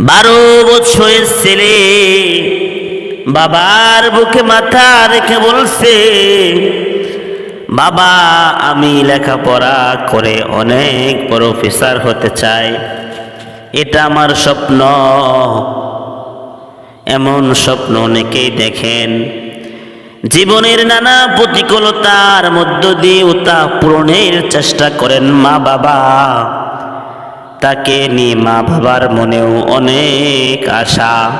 বারো বছরের ছেলে। বাবার বুকে মাথা রেখে বলছে, বাবা, আমি লেখাপড়া করে অনেক বড় হতে চাই। এটা আমার স্বপ্ন। এমন স্বপ্ন অনেকেই দেখেন। জীবনের নানা প্রতিকূলতার মধ্য দিয়েও তা পূরণের চেষ্টা করেন মা বাবা তাকে নিয়ে মা বাবার মনেও অনেক আশা।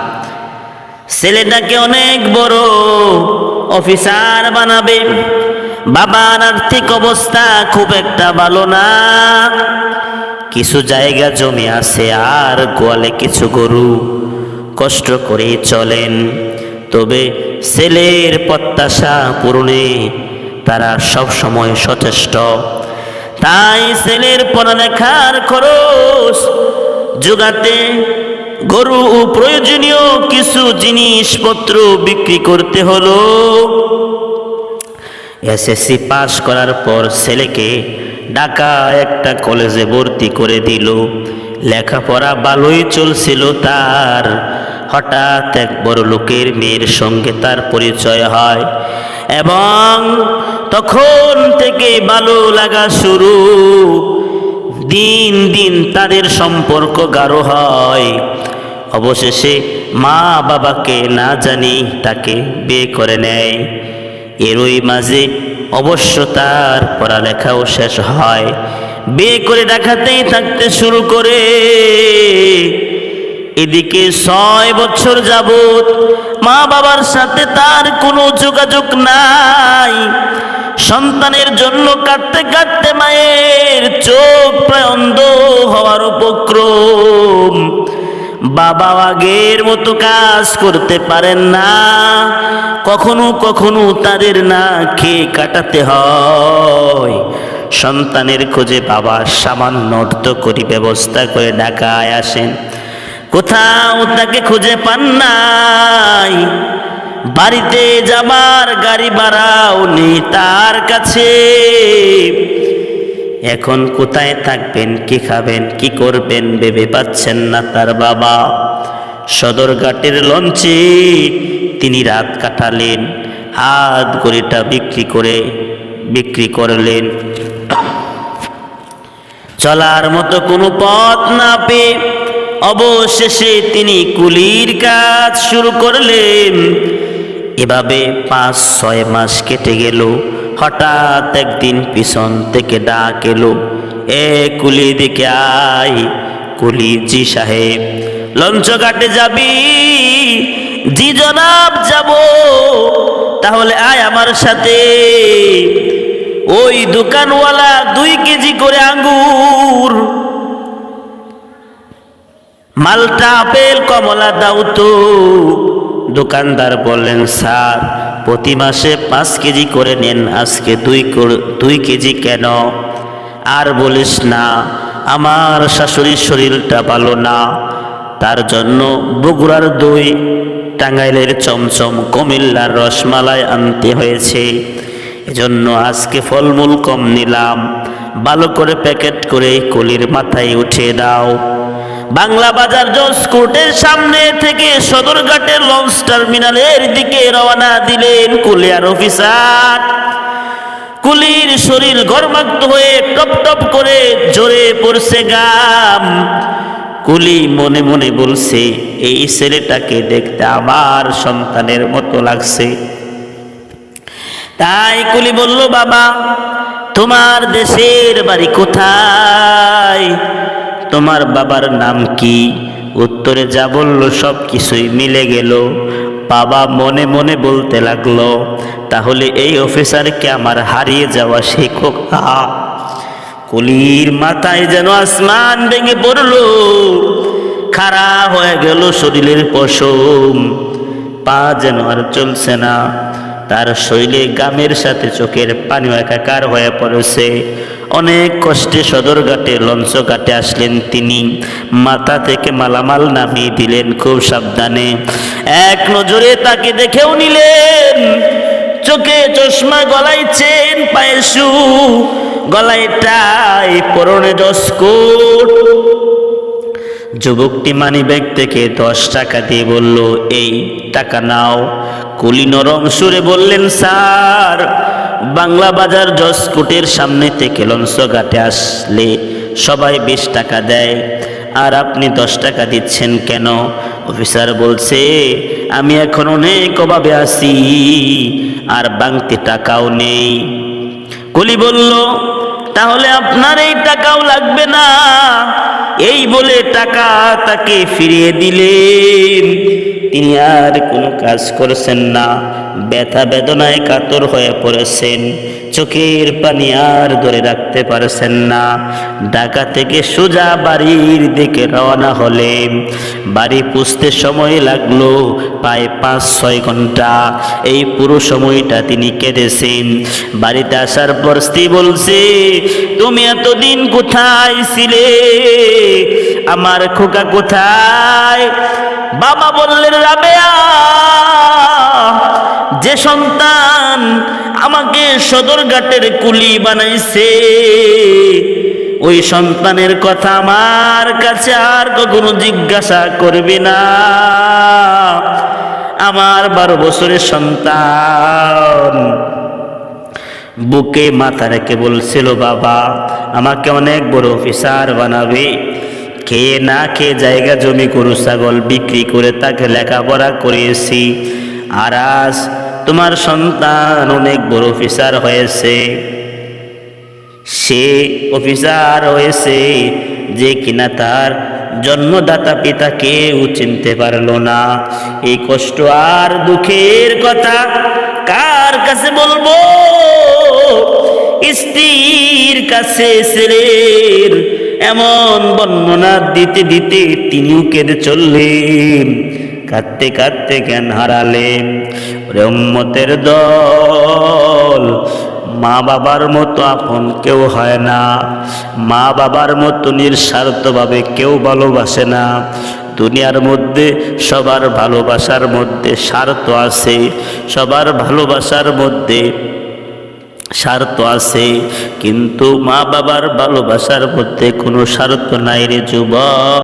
ছেলেটাকে অনেক বড় অফিসার বানাবে। বাবার আর্থিক অবস্থা খুব একটা ভালো না। কিছু জায়গা জমি আছে আর গোয়ালে কিছু গরু কষ্ট করে চলেন। তবে ছেলের প্রত্যাশা পূরণে তারা সব সময় সচেষ্ট। তাই ছেলের পড়ালেখার খরচ যোগাতে গরু ও প্রয়োজনীয় কিছু জিনিসপত্র বিক্রি করতে হলো। এসএসসি পাস করার পর ছেলেকে ঢাকা একটা কলেজে ভর্তি করে দিল। লেখাপড়া ভালোই চলছিল তার। হঠাৎ এক বড় লোকের মেয়ের সঙ্গে তার পরিচয় হয় এবং তখন থেকে ভালো লাগা শুরু। দিন দিন তাদের সম্পর্ক গাঢ় হয়। অবশেষে মা বাবাকে না জানি তাকে বিয়ে করে নেয়। এরই মাঝে অবশ্য তার পড়ালেখাও শেষ হয়। বিয়ে করে দেখাতেই থাকতে শুরু করে। এদিকে ছয় বছর যাবত মা বাবার সাথে তার কোনো যোগাযোগ নাই। সন্তানের জন্য কাঁদতে কাঁদতে মায়ের চোখ প্রায় অন্ধ হওয়ার উপক্রম। বাবা আগের মতো কাজ করতে পারেন না। কখনো কখনো তাদের না খেয়ে কাটাতে হয়। সন্তানের খোঁজে বাবা সামান্য অর্থ করি ব্যবস্থা করে ঢাকায় আসেন। কোথাও তাকে খুঁজে পান নাই। বাড়িতে যাবার গাড়ি ভাড়াও নেই তার কাছে। এখন কোথায় থাকবেন, কি খাবেন, কি করবেন ভেবে পাচ্ছেন না তার বাবা। সদরঘাটের লঞ্চে তিনি রাত কাটালেন, হাত গড়িটা বিক্রি করে বিক্রি করলেন। চলার মতো কোনো পথ না পেয়ে অবশেষে তিনি কুলির কাজ শুরু করলেন। এভাবে পাঁচ, ছয় মাস কেটে গেল। হঠাৎ একদিন পিছন থেকে ডাক এলো, এ কুলি দিকে আয়, কুলি জি সাহেব লঞ্চ ঘাটে যাবি? জি জনাব, যাব। তাহলে আয় আমার সাথে। ওই দোকানওয়ালা দুই কেজি করে আঙ্গুর। মালটা আপেল, কমলা দাও তো। দোকানদার বললেন, স্যার, প্রতি মাসে পাঁচ কেজি করে নেন, আজকে দুই দুই কেজি কেন? আর বলিস না, আমার শাশুড়ির শরীরটা ভালো না। তার জন্য বগুড়ার দই টাঙ্গাইলের চমচম কুমিল্লার রসমালাই আনতে হয়েছে। এজন্য আজকে ফলমূল কম নিলাম। ভালো করে প্যাকেট করে কলির মাথায় উঠিয়ে দাও। বাংলা বাজার জজ কোর্টের সামনে থেকে সদরঘাটের লঞ্চ টার্মিনালের দিকে রওনা দিলেন কুলিয়ার অফিসার। কুলির শরীর গরমাক্ত হয়ে টপ টপ করে জোরে পড়ছে গাম। কুলি মনে মনে বলছে, এই ছেলেটাকে দেখতে আমার সন্তানের মতো লাগছে। তাই কুলি বলল, বাবা, তোমার দেশের বাড়ি কোথায়? তোমার বাবার নাম কি? উত্তরে যা বলল সব কিছুই মিলে গেল। বাবা মনে মনে বলতে লাগল, তাহলে এই অফিসারকে আমার হারিয়ে যাওয়া শেখক কুলির মাথায় যেন আসমান ভেঙে পড়ল। খাড়া হয়ে গেল শরীরের পশম। পা যেন আর চলছে না। তার শৈলে গামের সাথে চোখের পানি একাকার হয়ে পড়েছে। অনেক কষ্টে লঞ্চ ঘাটে আসলেন তিনি। মাথা থেকে মালামাল নামিয়ে দিলেন খুব সাবধানে। এক নজরে তাকে দেখেও নিলেন। চোখে চশমা গলায় চেন পায়ে শু গলায় টাই পরনে জসকোট যুবকটি মানি ব্যাগ থেকে দশ টাকা দিয়ে বলল, এই টাকা নাও। কুলি নরম সুরে বললেন, স্যার, বাংলা বাজার জসকোটের সামনে থেকে লঞ্চ ঘাটে আসলে সবাই বিশ টাকা দেয়। আর আপনি দশ টাকা দিচ্ছেন কেন? অফিসার বলছে, আমি এখন অনেক অভাবে আছি, আর বাংতে টাকাও নেই। কলি বলল তাহলে আপনার এই টাকাও লাগবে না। এই বলে টাকা তাকে ফিরিয়ে দিলেন। তিনি আর কোনো কাজ করছেন না। ব্যথা বেদনায় কাতর হয়ে পড়েছেন। চোখের পানি আর ধরে রাখতে পারছেন না। ঢাকা থেকে সোজা বাড়ির দিকে রওনা হলে বাড়ি পুষতে সময় লাগল প্রায় পাঁচ, ছয় ঘণ্টা। এই পুরো সময়টা তিনি কেঁদেছেন। বাড়িতে আসার পর স্ত্রী বলছে, তুমি এতদিন কোথায় ছিলে? আমার খোকা কোথায়? বাবা বললেন, রাবেয়া যে সন্তান আমাকে সদরঘাটের কুলি বানাইছে, ওই সন্তানের কথা আমার কাছে আর কখনো জিজ্ঞাসা করবে না। আমার বারো বছরের সন্তান। বুকে মাথা রেখে বলছিল, বাবা, আমাকে অনেক বড় অফিসার বানাবে। খেয়ে না খেয়ে জায়গা জমি গরু, ছাগল বিক্রি করে তাকে লেখাপড়া করিয়েছি। আর আজ তোমার সন্তান অনেক বড় অফিসার হয়েছে। সে অফিসার হয়েছে যে কিনা তার জন্মদাতা পিতাকেও চিনতে পারল না। এই কষ্ট আর দুঃখের কথা কার কাছে বলব? স্ত্রীর কাছে ছেলের এমন বর্ণনা দিতে দিতে তিনিও কেঁদে চললেন। কাঁদতে কাঁদতে জ্ঞান হারালেন। ওরে উম্মতের দল, মা বাবার মতো আপন কেউ হয় না। মা বাবার মতো নিঃস্বার্থভাবে কেউ ভালোবাসে না। দুনিয়ার মধ্যে সবার ভালোবাসার মধ্যে স্বার্থ আছে, সবার ভালোবাসার মধ্যে স্বার্থ আছে। কিন্তু মা বাবার ভালোবাসার মধ্যে কোনো স্বার্থ নাই রে যুবক।